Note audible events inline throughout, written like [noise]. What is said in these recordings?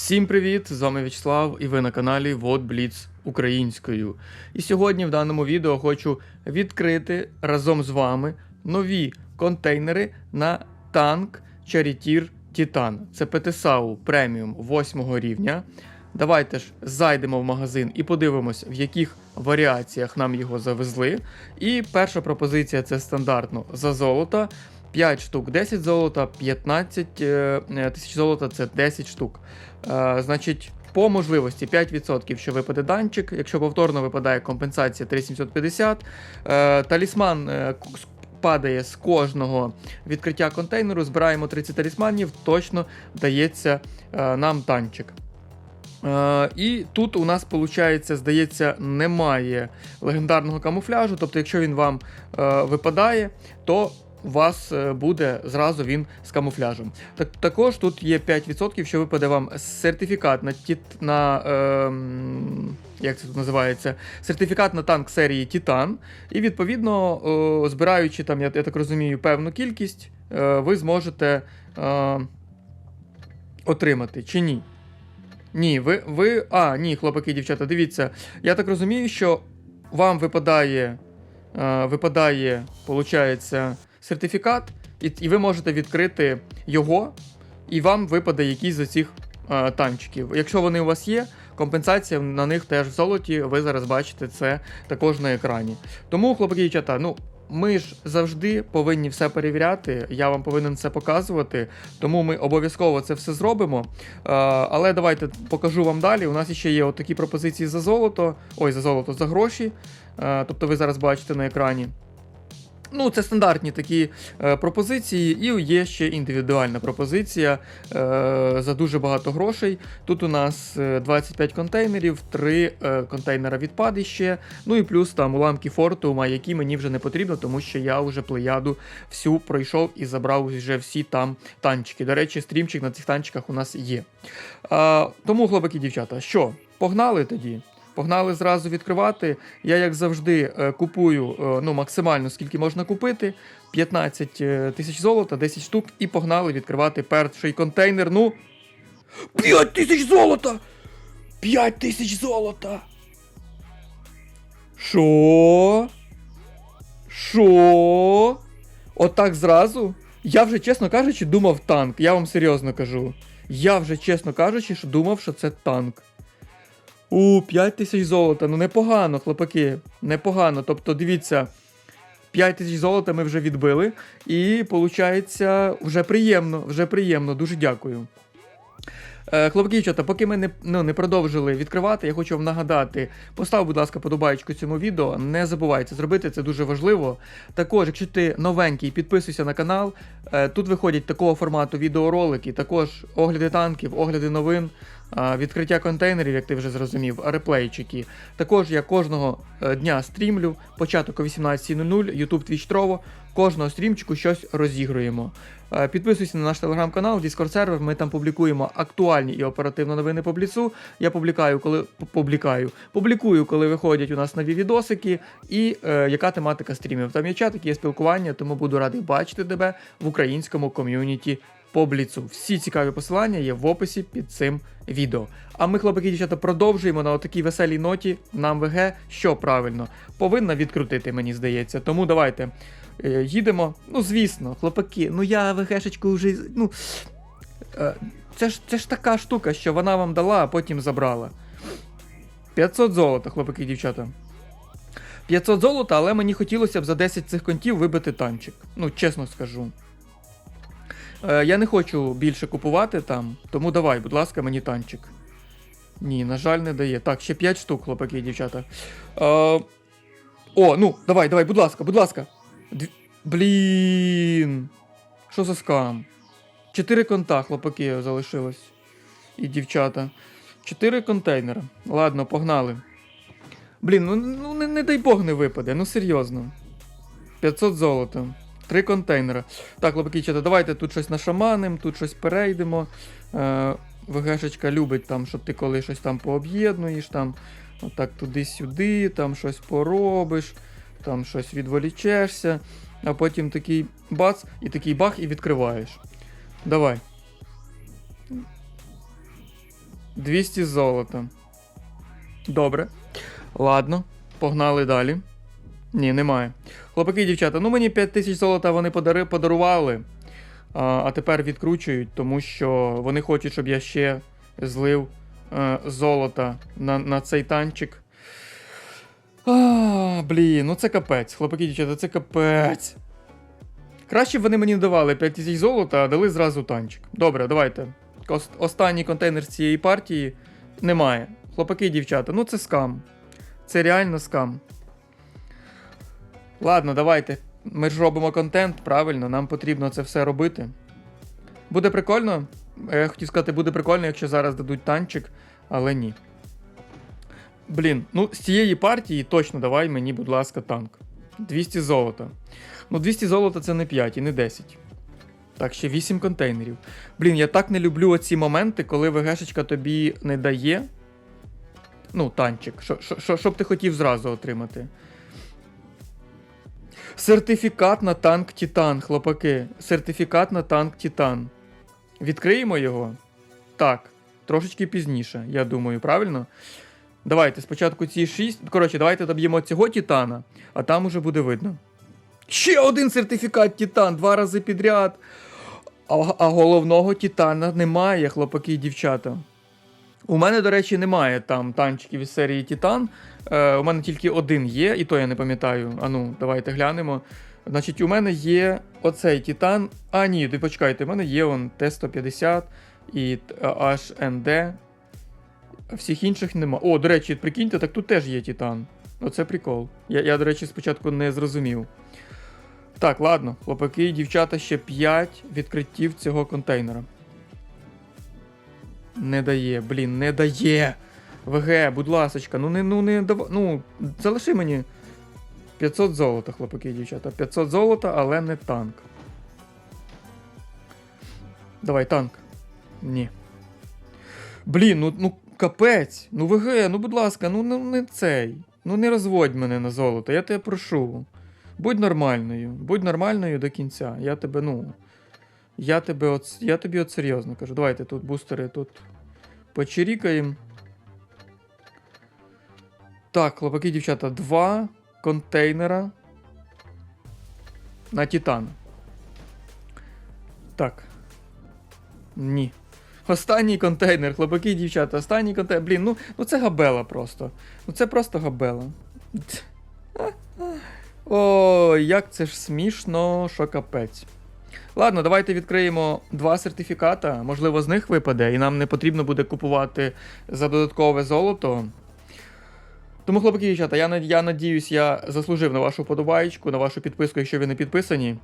Всім привіт! З вами Вячеслав і ви на каналі Вот Бліц українською. І сьогодні в даному відео хочу відкрити разом з вами нові контейнери на танк Charioteer Titan. Це ПТСАУ преміум 8 рівня. Давайте ж зайдемо в магазин і подивимось, в яких варіаціях нам його завезли. І перша пропозиція це стандартно за золото. 5 штук 10 золота, 15 е, тисяч золота це 10 штук. Е, значить, по можливості 5%, що випаде данчик. Якщо повторно випадає компенсація 3750. Е, талісман е, падає з кожного відкриття контейнеру. Збираємо 30 талісманів, точно дається е, нам танчик. Е, і тут у нас, виходить, здається, немає легендарного камуфляжу. Тобто, якщо він вам е, випадає, то у вас е, буде зразу він з камуфляжем. Так, також тут є 5%, що випаде вам сертифікат на тіт, на ем, як це тут називається? Сертифікат на танк серії Титан. І відповідно, о, збираючи там, я, я так розумію, певну кількість, е, ви зможете е, отримати чи ні. Ні, ви, ви. А, ні, хлопаки дівчата, дивіться. Я так розумію, що вам випадає, е, випадає, получається, сертифікат, і, і ви можете відкрити його, і вам випаде якийсь з цих е, танчиків. Якщо вони у вас є, компенсація на них теж в золоті, ви зараз бачите це також на екрані. Тому, хлопаки і дівчата, ну. Ми ж завжди повинні все перевіряти. Я вам повинен це показувати, тому ми обов'язково це все зробимо. Е, але давайте покажу вам далі. У нас ще є от такі пропозиції за золото. Ой, за золото, за гроші. Е, тобто ви зараз бачите на екрані. Ну, це стандартні такі е, пропозиції, і є ще індивідуальна пропозиція е, за дуже багато грошей. Тут у нас е, 25 контейнерів, 3 е, контейнера відпади ще. Ну і плюс там уламки фортума, які мені вже не потрібно, тому що я вже плеяду всю пройшов і забрав вже всі там танчики. До речі, стрімчик на цих танчиках у нас є. А, тому, хлопаки дівчата, що, погнали тоді? Погнали зразу відкривати. Я, як завжди, е, купую е, ну, максимально скільки можна купити. 15 е, тисяч золота, 10 штук, і погнали відкривати перший контейнер. Ну. 5 тисяч золота! 5 тисяч золота! Що? Що? Отак зразу? Я вже, чесно кажучи, думав танк. Я вам серйозно кажу. Я вже, чесно кажучи, думав, що це танк. У, 5 тисяч золота. Ну непогано, хлопаки. Непогано. Тобто, дивіться, 5 тисяч золота ми вже відбили. І виходить, вже приємно, вже приємно. Дуже дякую. Е, Хлопки, і дівчата, поки ми не, ну, не продовжили відкривати, я хочу вам нагадати, постав, будь ласка, подобаєчку цьому відео. Не забувай це зробити, це дуже важливо. Також, якщо ти новенький, підписуйся на канал. Е, Тут виходять такого формату відеоролики, також огляди танків, огляди новин, відкриття контейнерів, як ти вже зрозумів, реплейчики. Також я кожного е, дня стрімлю, початок о 18.00, YouTube Twitch Trovo, кожного стрімчику щось розігруємо. Е, Підписуйся на наш телеграм-канал, Discord сервер. Ми там публікуємо актуальні і оперативно новини по бліцу. Я публікаю, коли публікаю, публікую, коли виходять у нас нові відосики, і е, яка тематика стрімів. Там є чатик, є спілкування, тому буду радий бачити тебе в українському ком'юніті по бліцу. Всі цікаві посилання є в описі під цим відео. А ми, хлопаки дівчата, продовжуємо на отакій веселій ноті. Нам ВГ, що правильно, повинна відкрутити, мені здається. Тому давайте е, їдемо. Ну, звісно, хлопаки, ну я ВГшечку вже. Ну, е, це, ж, це ж така штука, що вона вам дала, а потім забрала. 500 золота, хлопаки дівчата. 500 золота, але мені хотілося б за 10 цих контів вибити танчик. Ну, чесно скажу. Е, я не хочу більше купувати там, тому давай, будь ласка, мені танчик. Ні, на жаль, не дає. Так, ще 5 штук, хлопаки дівчата. Е, о, ну, давай, давай, будь ласка, будь ласка. Дві... Блін. Що за скам? Чотири конта, хлопаки, залишилось. І дівчата. Чотири контейнера. Ладно, погнали. Блін, ну, ну не, не дай Бог не випаде, ну серйозно. 500 золота. Три контейнера. Так, і давайте тут щось нашаманим, тут щось перейдемо. Е, ВГшечка любить там, щоб ти коли щось там пооб'єднуєш, там отак туди-сюди, там щось поробиш, там щось відволічешся, а потім такий бац, і такий бах, і відкриваєш. Давай. 200 золота. Добре. Ладно, погнали далі. Ні, немає. Хлопаки дівчата, ну мені 5 тисяч золота вони подари, подарували, а, а тепер відкручують, тому що вони хочуть, щоб я ще злив е, золота на, на цей танчик. А, блін, ну це капець. Хлопаки дівчата, це капець. Краще б вони мені давали 5 тисяч золота, а дали зразу танчик. Добре, давайте. Останній контейнер з цієї партії немає. Хлопаки дівчата, ну це скам. Це реально скам. Ладно, давайте. Ми ж робимо контент, правильно, нам потрібно це все робити. Буде прикольно. Я хотів сказати, буде прикольно, якщо зараз дадуть танчик, але ні. Блін, ну з цієї партії точно давай мені, будь ласка, танк. 200 золота. Ну, 200 золота це не 5 і не 10. Так, ще 8 контейнерів. Блін, я так не люблю оці моменти, коли ВГшечка тобі не дає. Ну, танчик. Що б ти хотів зразу отримати? Сертифікат на танк Титан, хлопаки. Сертифікат на танк Титан. Відкриємо його? Так. Трошечки пізніше, я думаю, правильно? Давайте спочатку ці 6. Коротше, давайте доб'ємо цього Титана, а там уже буде видно. Ще один сертифікат Титан, два рази підряд. А, а головного Титана немає, хлопаки і дівчата. У мене, до речі, немає там танчиків із серії Титан. Е, у мене тільки один є, і то я не пам'ятаю. Ану, давайте глянемо. Значить, у мене є оцей Титан. А, ні, ви почекайте, у мене є он Т-150 і HND. Всіх інших нема. О, до речі, прикиньте, так тут теж є Титан. Оце прикол. Я, я, до речі, спочатку не зрозумів. Так, ладно, хлопаки дівчата ще 5 відкриттів цього контейнера. Не дає, блін, не дає. ВГ, будь ласочка, ну не, ну не давай. Ну, залиши мені 500 золота, хлопаки і дівчата. 500 золота, але не танк. Давай, танк. Ні. Блін, ну, ну капець. Ну ВГ, ну будь ласка, ну, ну не цей. Ну не розводь мене на золото, я тебе прошу. Будь нормальною, будь нормальною до кінця. Я тебе, ну. Я тебе от, я тобі от серйозно кажу. Давайте тут бустери тут почирікаємо. Так, хлопаки, дівчата, два контейнера на Титан. Так. Ні. Останній контейнер, хлопаки дівчата, останній контейнер. Блін, ну, ну це габела просто. Ну це просто габела. Ой, як це ж смішно, що капець. Ладно, давайте відкриємо два сертифіката. Можливо, з них випаде, і нам не потрібно буде купувати за додаткове золото. Тому, хлопаки і дівчата, я, я надіюсь, я заслужив на вашу подобаєчку, на вашу підписку, якщо ви не підписані.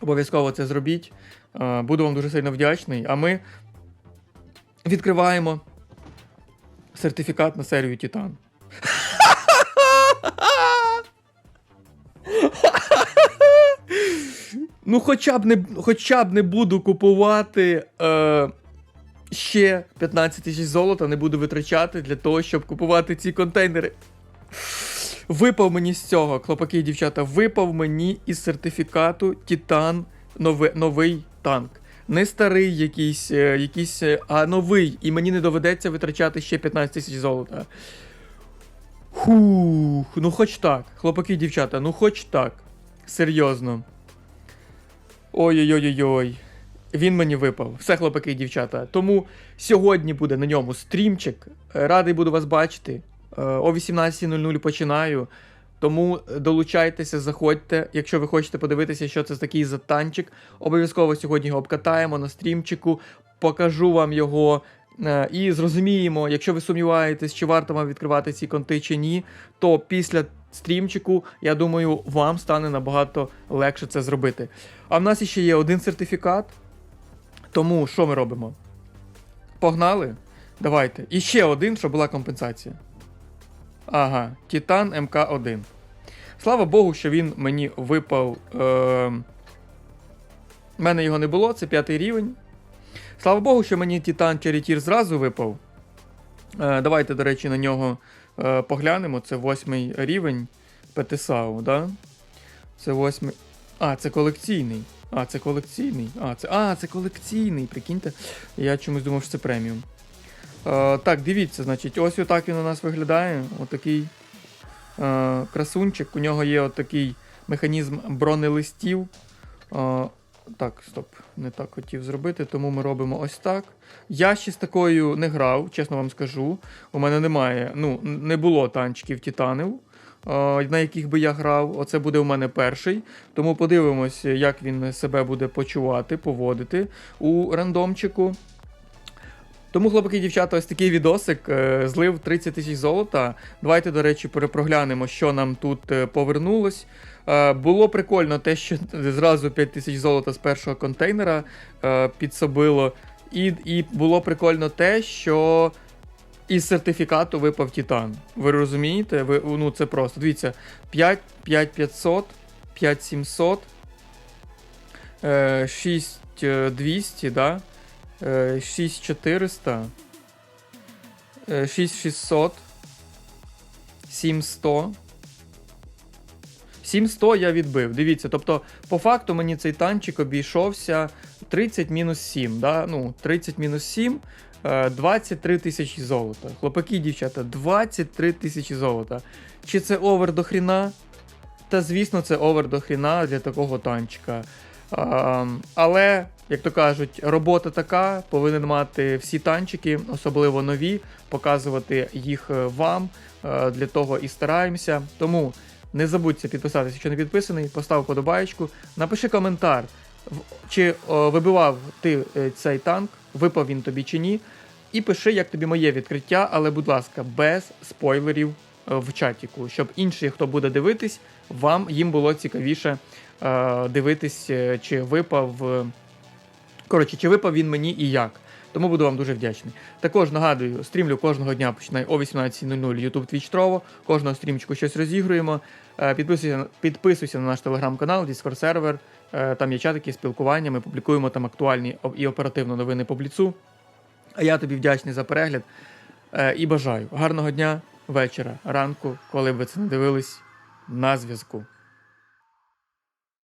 Обов'язково це зробіть. Е, Буду вам дуже сильно вдячний. А ми відкриваємо сертифікат на серію Титан. Ну, хоча б не, хоча б не буду купувати е, ще 15 тисяч золота, не буду витрачати для того, щоб купувати ці контейнери. Випав мені з цього, хлопаки і дівчата, випав мені із сертифікату Титан нови, новий танк. Не старий якийсь, е, якийсь, е, а новий. І мені не доведеться витрачати ще 15 тисяч золота. Хух, ну хоч так. Хлопаки і дівчата, ну хоч так. Серйозно. Ой-ой-ой-ой. Він мені випав. Все, хлопаки і дівчата. Тому сьогодні буде на ньому стрімчик. Радий буду вас бачити. Е, О 18.00 починаю. Тому долучайтеся, заходьте. Якщо ви хочете подивитися, що це такий за танчик, обов'язково сьогодні його обкатаємо на стрімчику, покажу вам його. Е, І зрозуміємо, якщо ви сумніваєтесь, чи варто вам відкривати ці конти чи ні, то після стрімчику, я думаю, вам стане набагато легше це зробити. А в нас ще є один сертифікат. Тому що ми робимо? Погнали? Давайте. І ще один, щоб була компенсація. Ага, Титан МК1. Слава Богу, що він мені випав. Е... У мене його не було, це п'ятий рівень. Слава Богу, що мені Титан Черетір зразу випав. Е, давайте, до речі, на нього е, поглянемо. Це восьмий рівень ПТСАУ, да? Це восьмий. А, це колекційний. А, це колекційний. А, це, а, це колекційний, прикиньте. Я чомусь думав, що це преміум. Е, так, дивіться, значить, ось отак він у нас виглядає. Отакий е, красунчик. У нього є отакий механізм бронелистів. Е, так, стоп, не так хотів зробити, тому ми робимо ось так. Я ще з такою не грав, чесно вам скажу. У мене немає, ну, не було танчиків титанів, на яких би я грав. Оце буде у мене перший. Тому подивимось, як він себе буде почувати, поводити у рандомчику. Тому, хлопаки дівчата, ось такий відосик. е, Злив 30 тисяч золота. Давайте, до речі, перепроглянемо, що нам тут е, повернулось. Е, Було прикольно те, що [laughs] зразу 5 тисяч золота з першого контейнера підсобило. І, і було прикольно те, що із сертифікату випав Титан. Ви розумієте? Ви, ну, це просто. Дивіться, 5, 5500, 5700, е, 6200, да? Е, 6400, е, 6600, 7100. 700 я відбив. Дивіться, тобто, по факту мені цей танчик обійшовся 30 мінус 7. Да? Ну, 30 мінус 7, е, 23 тисячі золота. Хлопаки, дівчата, 23 тисячі золота. Чи це овер до хріна? Та звісно, це овер до хріна для такого танчика. А, але, як то кажуть, робота така, повинен мати всі танчики, особливо нові, показувати їх е, вам. Е, Для того і стараємося. Тому не забудьте підписатися, якщо не підписаний, постав подобаєчку, напиши коментар, чи вибивав ти е, цей танк, випав він тобі чи ні. І пиши, як тобі моє відкриття, але, будь ласка, без спойлерів в чатіку, щоб інші, хто буде дивитись, вам їм було цікавіше дивитись, е, чи випав. е, Коротше, чи випав він мені і як. Тому буду вам дуже вдячний. Також нагадую, стрімлю кожного дня починаю о 18.00 YouTube Twitch Trovo. Кожного стрімчику щось розігруємо. Е, Підписуйся, підписуйся на наш телеграм-канал, Discord сервер. Е, Там є чатики, спілкування. Ми публікуємо там актуальні і оперативно новини по бліцу. А я тобі вдячний за перегляд Е, і бажаю гарного дня, вечора, ранку, коли б ви це не дивились. На зв'язку.